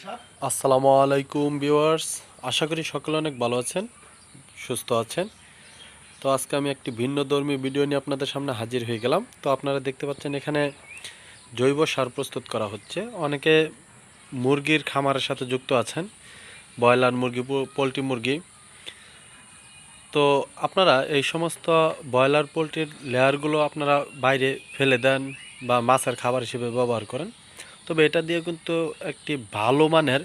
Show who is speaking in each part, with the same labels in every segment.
Speaker 1: আসসালামু আলাইকুম ভিউয়ার্স। আশা করি সকলে অনেক ভালো আছেন, সুস্থ আছেন। তো আজকে আমি একটি ভিন্ন ধর্মী ভিডিও নিয়ে আপনাদের সামনে হাজির হয়ে গেলাম। তো আপনারা দেখতে পাচ্ছেন এখানে জৈব সার প্রস্তুত করা হচ্ছে। অনেকে মুরগির খামারের সাথে যুক্ত আছেন, ব্রয়লার মুরগি পোলট্রি মুরগি। তো আপনারা এই সমস্ত ব্রয়লার, পোলট্রির লেয়ারগুলো আপনারা বাইরে ফেলে দেন বা মাছের খাবার হিসেবে ব্যবহার করেন। তবে এটা দিয়ে কিন্তু একটি ভালো মানের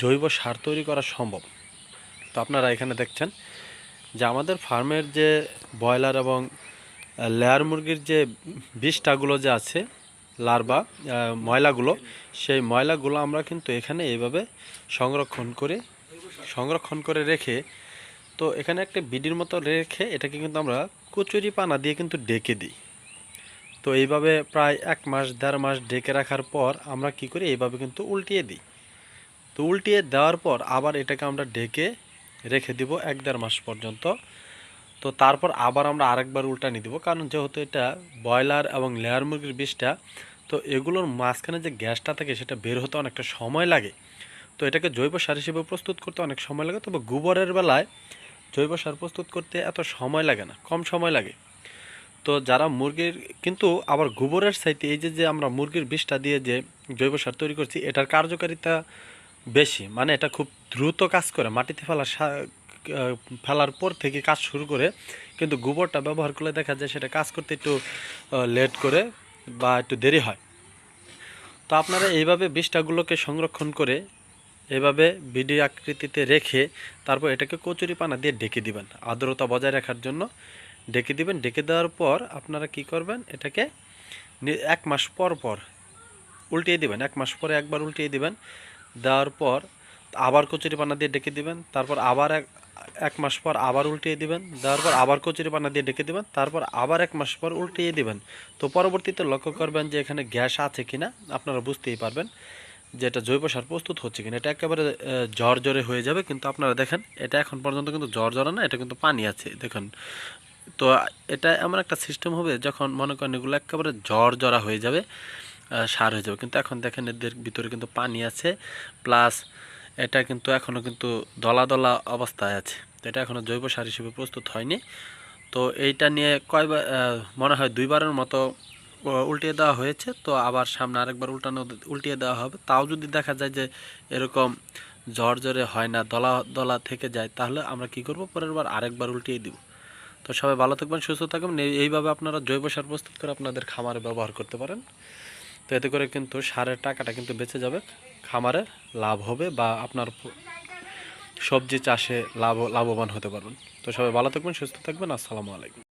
Speaker 1: জৈব সার তৈরি করা সম্ভব। তো আপনারা এখানে দেখছেন যে আমাদের ফার্মের যে ব্রয়লার এবং লেয়ার মুরগির যে বিষটাগুলো যে আছে লার্বা ময়লাগুলো, সেই ময়লাগুলো আমরা কিন্তু এখানে এইভাবে সংরক্ষণ করে সংরক্ষণ করে রেখে, তো এখানে একটা বিডির মতো রেখে এটাকে কিন্তু আমরা কচুরি পানা দিয়ে কিন্তু ডেকে দিই। তো এইভাবে প্রায় এক মাস, দেড় মাস ডেকে রাখার পর আমরা কি করি? এইভাবে কিন্তু উল্টিয়ে দিই। তো উল্টিয়ে দেওয়ার পর আবার এটাকে আমরা ডেকে রেখে দিব এক দেড় মাস পর্যন্ত। তো তারপর আবার আমরা আরেকবার উল্টানি দিব। কারণ যেহেতু এটা ব্রয়লার এবং লেয়ার মুরগির বিষটা তো এগুলোর মাঝখানে যে গ্যাসটা থাকে সেটা বের হতে অনেকটা সময় লাগে। তো এটাকে জৈব সার হিসেবে প্রস্তুত করতে অনেক সময় লাগে। তবে গোবরের বেলায় জৈব সার প্রস্তুত করতে এত সময় লাগে না, কম সময় লাগে। তো যারা মুরগির, কিন্তু আবার গোবরের সাইতে এই যে যে আমরা মুরগির বিষটা দিয়ে যে জৈব সার তৈরি করছি, এটার কার্যকারিতা বেশি। মানে এটা খুব দ্রুত কাজ করে। মাটিতে ফেলার ফেলার পর থেকে কাজ শুরু করে, কিন্তু গোবরটা ব্যবহার করলে দেখা যায় সেটা কাজ করতে একটু লেট করে বা একটু দেরি হয়। তো আপনারা এইভাবে বিষটাগুলোকে সংরক্ষণ করে, এভাবে বিডি আকৃতিতে রেখে তারপর এটাকে কচুরি পানা দিয়ে ডেকে দিবেন, আর্দ্রতা বজায় রাখার জন্য। ডেকে দিবেন। ডেকে দেওয়ার পর আপনারা কি করবেন? এটাকে এক মাস পর পর উল্টিয়ে দিবেন। এক মাস পরে একবার উল্টিয়ে দিবেন। দেওয়ার পর আবার কচুরি পানা দিয়ে ডেকে দিবেন। তারপর আবার এক এক মাস পর আবার উল্টিয়ে দিবেন। দেওয়ার পর আবার কচুরি পানা দিয়ে ডেকে দিবেন। তারপর আবার এক মাস পর উল্টিয়ে দিবেন। তো পরবর্তীতে লক্ষ্য করবেন যে এখানে গ্যাস আছে কিনা আপনারা বুঝতেই পারবেন যে এটা জৈব সার প্রস্তুত হচ্ছে কিনা। এটা একেবারে জ্বর জ্বরে হয়ে যাবে। কিন্তু আপনারা দেখেন, এটা এখন পর্যন্ত কিন্তু জ্বর জ্বরে না, এটা কিন্তু পানি আছে। দেখুন তো এটা এমন একটা সিস্টেম হবে যখন মনে করেন এগুলো একেবারে জ্বর জরা হয়ে যাবে সার হয়ে যাবে। কিন্তু এখন দেখেন এদের ভিতরে কিন্তু পানি আছে প্লাস এটা কিন্তু এখনও কিন্তু দলা দলা অবস্থায় আছে। এটা এখনও জৈব সার হিসেবে প্রস্তুত হয়নি। তো এইটা নিয়ে কয়বার মনে হয় দুইবারের মতো উল্টিয়ে দেওয়া হয়েছে। তো আবার সামনে আরেকবার উল্টানো, উল্টিয়ে দেওয়া হবে। তাও যদি দেখা যায় যে এরকম জ্বরে হয় না, দলা দলা থেকে যায়, তাহলে আমরা কি করব? পরের বার আরেকবার উল্টিয়ে দিব। তো সবাই ভালো থাকবেন, সুস্থ থাকবেন। এইভাবে আপনারা জৈব সার প্রস্তুত করে আপনাদের খামারে ব্যবহার করতে পারেন। তো এতে করে কিন্তু সারের টাকাটা কিন্তু বেঁচে যাবে। খামারে লাভ হবে বা আপনার সবজি চাষে লাভ লাভবান হতে পারবেন। তো সবাই ভালো থাকবেন, সুস্থ থাকবেন। আসসালামু আলাইকুম।